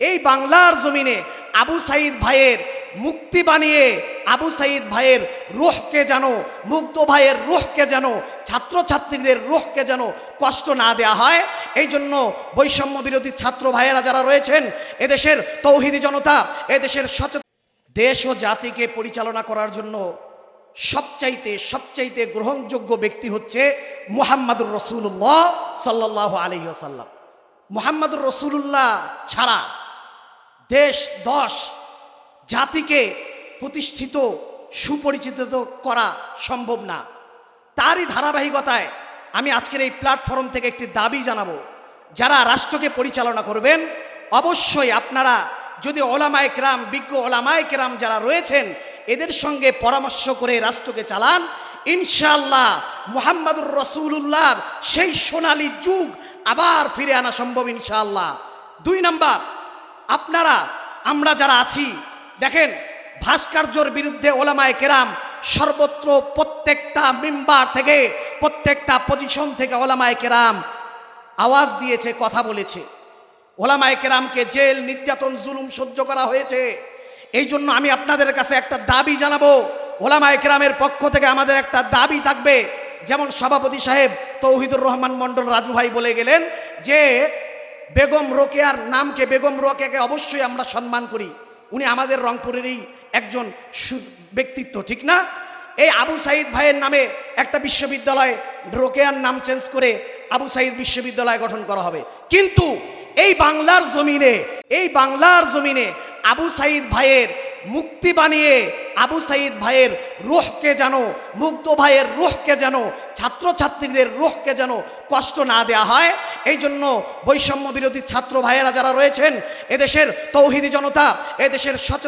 এই বাংলার জমিনে আবু সাইদ ভাইয়ের মুক্তি বানিয়ে আবু সাইদ ভাইয়ের রুহকে যেন, মুগ্ধ ভাইয়ের রুহকে যেন, ছাত্রছাত্রীদের রুহকে যেন কষ্ট না দেয়া হয় এই জন্য বৈষম্য বিরোধী ছাত্র ভাইয়েরা যারা রয়েছেন, এদেশের তৌহিদি জনতা, এদেশের সচেতন দেশ ও জাতিকে পরিচালনা করার জন্য সবচাইতে সবচাইতে গ্রহণযোগ্য ব্যক্তি হচ্ছে মুহাম্মাদুর রসুল্লাহ সাল্লাহ আলহিহাসাল্লাম মুহাম্মাদুর রসুল্লাহ ছাড়া দেশ, দশ জাতিকে প্রতিষ্ঠিত, সুপরিচিত করা সম্ভব না। তারই ধারাবাহিকতায় আমি আজকের এই প্ল্যাটফর্ম থেকে একটি দাবি জানাব। যারা রাষ্ট্রকে পরিচালনা করবেন, অবশ্যই আপনারা যদি ওলামায় কেরাম, বিজ্ঞ ওলামায় কেরাম যারা রয়েছেন, এদের সঙ্গে পরামর্শ করে রাষ্ট্রকে চালান। ইনশাল্লাহ মুহাম্মাদুর রসুল্লাহর সেই সোনালী যুগ আবার ফিরে আনা সম্ভব ইনশাল্লাহ দুই নাম্বার আপনারা, আমরা যারা আছি, দেখেন, ভাস্কর্যর বিরুদ্ধে ওলামায় কেরাম সর্বত্র প্রত্যেকটা মেম্বার থেকে, প্রত্যেকটা পজিশন থেকে ওলামায় কেরাম আওয়াজ দিয়েছে, কথা বলেছে। ওলামায় কেরামকে জেল, নির্যাতন, জুলুম সহ্য করা হয়েছে। এই জন্য আমি আপনাদের কাছে একটা দাবি জানাব, ওলামায় কেরামের পক্ষ থেকে আমাদের একটা দাবি থাকবে। যেমন সভাপতি সাহেব তৌহিদুর রহমান মন্ডল রাজু ভাই বলে গেলেন যে বেগম রোকেয়ার নামকে বেগম রোকেয়াকে অবশ্যই আমরা সম্মান করি। উনি আমাদের রংপুরেরই একজন ব্যক্তিত্ব, ঠিক না? এই আবু সাইদ ভাইয়ের নামে একটা বিশ্ববিদ্যালয় রোকেয়ার নাম চেঞ্জ করে আবু সাইদ বিশ্ববিদ্যালয় গঠন করা হবে। কিন্তু এই বাংলার জমিনে, এই বাংলার জমিনে আবু সাইদ ভাইয়ের মুক্তি বানিয়ে আবু সাইদ ভাইয়ের রুহকে যেন, মুগ্ধ ভাইয়ের রুহকে যেন, ছাত্রছাত্রীদের রুহকে যেন কষ্ট না দেয়া হয় এই জন্য বৈষম্য বিরোধী ছাত্র ভাইয়েরা যারা রয়েছেন, এদেশের তৌহিদি জনতা, এদেশের সচেতন